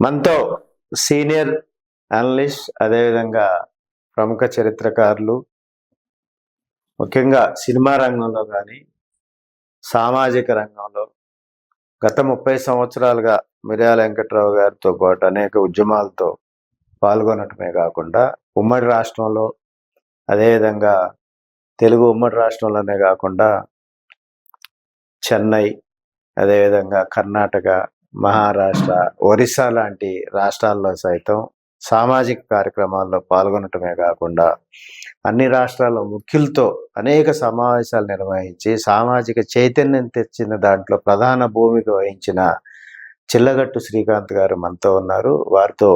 మనతో senior analyst అదేవిధంగా ప్రముఖ చరిత్రకారులు ముఖ్యంగా సినిమా రంగంలో కానీ సామాజిక రంగంలో గత ముప్పై సంవత్సరాలుగా మిర్యాల వెంకట్రావు గారితో పాటు అనేక ఉద్యమాలతో పాల్గొనటమే కాకుండా ఉమ్మడి రాష్ట్రంలో అదేవిధంగా తెలుగు ఉమ్మడి రాష్ట్రంలోనే కాకుండా చెన్నై అదేవిధంగా కర్ణాటక మహారాష్ట్ర ఒరిస్సా లాంటి రాష్ట్రాల్లో సైతం సామాజిక కార్యక్రమాల్లో పాల్గొనటమే కాకుండా అన్ని రాష్ట్రాల ముఖ్యులతో అనేక సమావేశాలు నిర్వహించి సామాజిక చైతన్యం తెచ్చిన దాంట్లో ప్రధాన భూమిక వహించిన చిల్లగట్టు శ్రీకాంత్ గారు మనతో ఉన్నారు. వారితో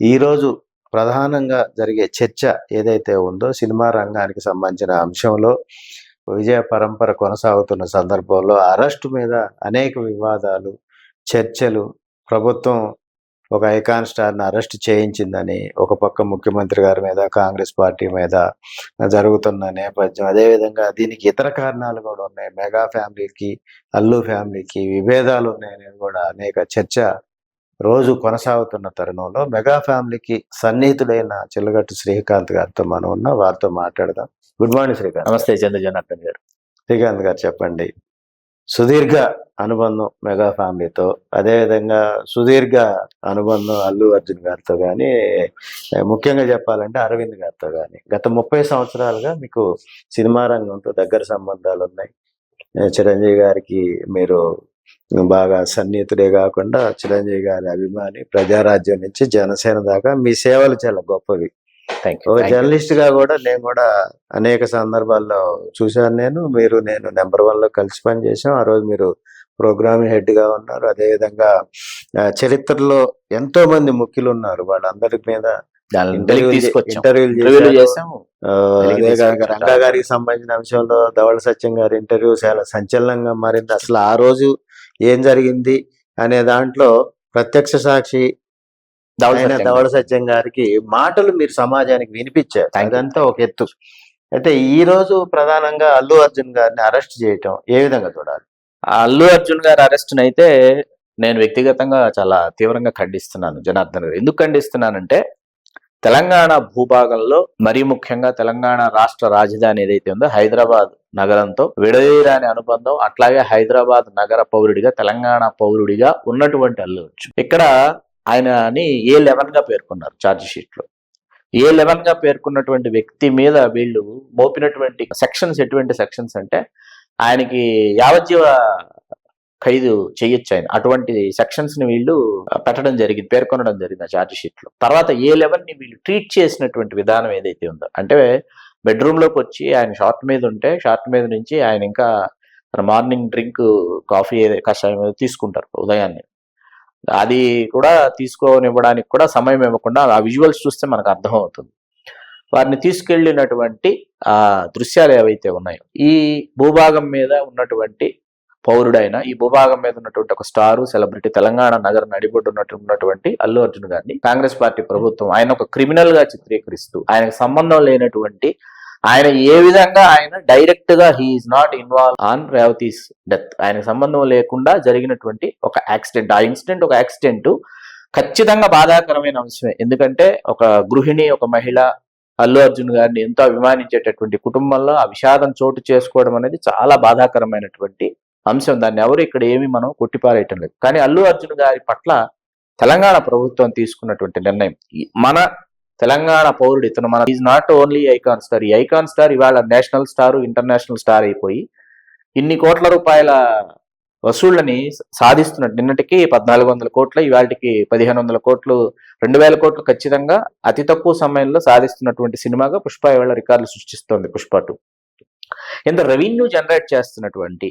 ఈరోజు ప్రధానంగా జరిగే చర్చ ఏదైతే ఉందో సినిమా రంగానికి సంబంధించిన అంశంలో విజయ పరంపర కొనసాగుతున్న సందర్భంలో అరెస్టు మీద అనేక వివాదాలు చర్చలు ప్రభుత్వం ఒక ఐకాన్ స్టార్ని అరెస్ట్ చేయించిందని ఒక పక్క ముఖ్యమంత్రి గారి మీద కాంగ్రెస్ పార్టీ మీద జరుగుతున్న నేపథ్యం. అదేవిధంగా దీనికి ఇతర కారణాలు కూడా ఉన్నాయి. మెగా ఫ్యామిలీకి అల్లు ఫ్యామిలీకి విభేదాలు ఉన్నాయని కూడా అనేక చర్చ రోజు కొనసాగుతున్న తరుణంలో మెగా ఫ్యామిలీకి సన్నిహితుడైన చిల్లగట్టు శ్రీకాంత్ గారితో మనం ఉన్న వారితో మాట్లాడదాం. Good morning Srikanth. నమస్తే చంద్ర జనార్దన్ గారు. శ్రీకాంత్ గారు చెప్పండి. సుదీర్ఘ అనుబంధం మెగా ఫ్యామిలీతో అదేవిధంగా సుదీర్ఘ అనుబంధం అల్లు అర్జున్ గారితో కానీ ముఖ్యంగా చెప్పాలంటే అరవింద్ గారితో కానీ గత ముప్పై సంవత్సరాలుగా మీకు సినిమా రంగంతో దగ్గర సంబంధాలు ఉన్నాయి. చిరంజీవి గారికి మీరు బాగా సన్నిహితుడే కాకుండా చిరంజీవి గారి అభిమాని ప్రజారాజ్యం నుంచి జనసేన దాకా మీ సేవలు చాలా గొప్పవి. ఒక జర్నలిస్ట్గా కూడా నేను కూడా అనేక సందర్భాల్లో చూశాను నేను. మీరు నేను నెంబర్ వన్లో కలిసి పనిచేసాం ఆ రోజు మీరు ప్రోగ్రామింగ్ హెడ్గా ఉన్నారు అదేవిధంగా చరిత్రలో ఎంతో మంది ముఖ్యులు ఉన్నారు వాళ్ళందరి మీద ఇంటర్వ్యూలు. రంగా గారికి సంబంధించిన అంశంలో ధవళ సత్యం గారి ఇంటర్వ్యూ చాలా సంచలనంగా మారింది. అసలు ఆ రోజు ఏం జరిగింది అనే దాంట్లో ప్రత్యక్ష సాక్షి ధవళ సత్యం గారికి మాటలు మీరు సమాజానికి వినిపించారు. అదంతా ఒక ఎత్తు. అయితే ఈ రోజు ప్రధానంగా అల్లు అర్జున్ గారిని అరెస్ట్ చేయటం ఏ విధంగా చూడాలి? ఆ అల్లు అర్జున్ గారి అరెస్ట్ అయితే నేను వ్యక్తిగతంగా చాలా తీవ్రంగా ఖండిస్తున్నాను జనార్దన్ గారు. ఎందుకు ఖండిస్తున్నానంటే తెలంగాణ భూభాగంలో మరీ ముఖ్యంగా తెలంగాణ రాష్ట్ర రాజధాని ఏదైతే ఉందో హైదరాబాద్ నగరంతో విడదీరాని అనుబంధం అట్లాగే హైదరాబాద్ నగర పౌరుడిగా తెలంగాణ పౌరుడిగా ఉన్నటువంటి అల్లు అర్జున్. ఇక్కడ ఆయనని ఏ లెవెన్గా పేర్కొన్నారు ఛార్జ్ షీట్లో? ఏ లెవెన్గా పేర్కొన్నటువంటి వ్యక్తి మీద వీళ్ళు మోపినటువంటి సెక్షన్స్ ఎటువంటి సెక్షన్స్ అంటే ఆయనకి యావజ్జీవ ఖైదు చేయొచ్చు ఆయన. అటువంటి సెక్షన్స్ని వీళ్ళు పెట్టడం జరిగింది పేర్కొనడం జరిగింది ఆ ఛార్జ్ తర్వాత ఏ లెవెన్ని వీళ్ళు ట్రీట్ చేసినటువంటి విధానం ఏదైతే ఉందో అంటే బెడ్రూమ్లోకి వచ్చి ఆయన షార్ట్ మీద ఉంటే షార్ట్ మీద నుంచి ఆయన ఇంకా మార్నింగ్ డ్రింక్ కాఫీ ఏదో కషాయం తీసుకుంటారు ఉదయాన్నే. అది కూడా తీసుకోనివ్వడానికి కూడా సమయం ఇవ్వకుండా ఆ విజువల్స్ చూస్తే మనకు అర్థం అవుతుంది వారిని తీసుకెళ్ళినటువంటి ఆ దృశ్యాలు ఏవైతే ఉన్నాయో ఈ భూభాగం మీద ఉన్నటువంటి పౌరుడైన ఈ భూభాగం మీద ఉన్నటువంటి ఒక స్టారు సెలబ్రిటీ తెలంగాణ నగర నడిబొడ్డు ఉన్నటువంటి అల్లు అర్జున్ గారిని కాంగ్రెస్ పార్టీ ప్రభుత్వం ఆయన ఒక క్రిమినల్గా చిత్రీకరిస్తూ ఆయనకు సంబంధం లేనటువంటి ఆయన ఏ విధంగా ఆయన డైరెక్ట్గా he is not involve on Revathi's death ఆయనకు సంబంధం లేకుండా జరిగినటువంటి ఒక యాక్సిడెంట్ ఆ ఇన్సిడెంట్ ఒక యాక్సిడెంట్ ఖచ్చితంగా బాధాకరమైన అంశమే. ఎందుకంటే ఒక గృహిణి ఒక మహిళ అల్లు అర్జున్ గారిని ఎంతో అభిమానించేటటువంటి కుటుంబంలో ఆ విషాదం చోటు చేసుకోవడం అనేది చాలా బాధాకరమైనటువంటి అంశం. దాన్ని ఎవరు ఇక్కడ ఏమి మనం కొట్టిపారేయటం లేదు. కానీ అల్లు అర్జున్ గారి పట్ల తెలంగాణ ప్రభుత్వం తీసుకున్నటువంటి నిర్ణయం. మన తెలంగాణ పౌరుడు ఇతను మన is not only icon star ఈ ఐకాన్ స్టార్ ఇవాళ నేషనల్ స్టార్ ఇంటర్నేషనల్ స్టార్ అయిపోయి ఇన్ని కోట్ల రూపాయల వసూళ్ళని సాధిస్తున్నట్టు. నిన్నటికి పద్నాలుగు వందల కోట్ల ఇవాళకి పదిహేను వందల కోట్లు రెండు వేల కోట్లు ఖచ్చితంగా అతి తక్కువ సమయంలో సాధిస్తున్నటువంటి సినిమాగా పుష్ప ఇవాళ రికార్డులు సృష్టిస్తోంది పుష్ప టూ. ఇంత రెవెన్యూ జనరేట్ చేస్తున్నటువంటి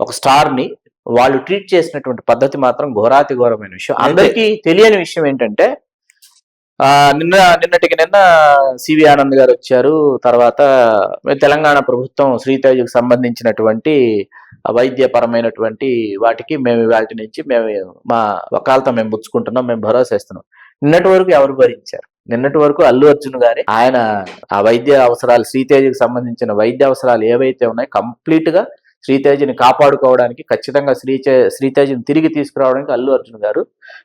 ఒక స్టార్ని వాళ్ళు ట్రీట్ చేసినటువంటి పద్ధతి మాత్రం ఘోరాతి ఘోరమైన విషయం అందరికీ తెలియని విషయం ఏంటంటే నిన్న నిన్నటికి నిన్న సివి ఆనంద్ గారు వచ్చారు. తర్వాత తెలంగాణ ప్రభుత్వం శ్రీతేజకు సంబంధించినటువంటి వైద్యపరమైనటువంటి వాటికి మేము వాటి నుంచి మేము మా వకాలతో మేము పుచ్చుకుంటున్నాం. మేము భరోసా ఇస్తున్నాం. నిన్నటి వరకు ఎవరు భరించారు? నిన్నటి వరకు అల్లు అర్జున్ గారి. ఆయన ఆ వైద్య అవసరాలు శ్రీతేజకు సంబంధించిన వైద్య అవసరాలు ఏవైతే ఉన్నాయో కంప్లీట్గా శ్రీతేజ్ని కాపాడుకోవడానికి ఖచ్చితంగా శ్రీచే శ్రీతేజ్ని తిరిగి తీసుకురావడానికి అల్లు అర్జున్ గారు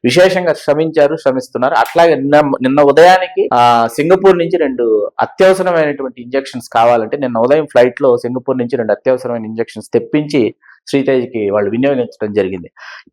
విశేషంగా శ్రమించారు శ్రమిస్తున్నారు. అట్లాగే నిన్న నిన్న ఉదయానికి ఆ సింగపూర్ నుంచి రెండు అత్యవసరమైనటువంటి ఇంజెక్షన్స్ కావాలంటే నిన్న ఉదయం ఫ్లైట్లో సింగపూర్ నుంచి రెండు అత్యవసరమైన ఇంజెక్షన్స్ తెప్పించి శ్రీతేజ్కి వాళ్ళు వినియోగించడం జరిగింది.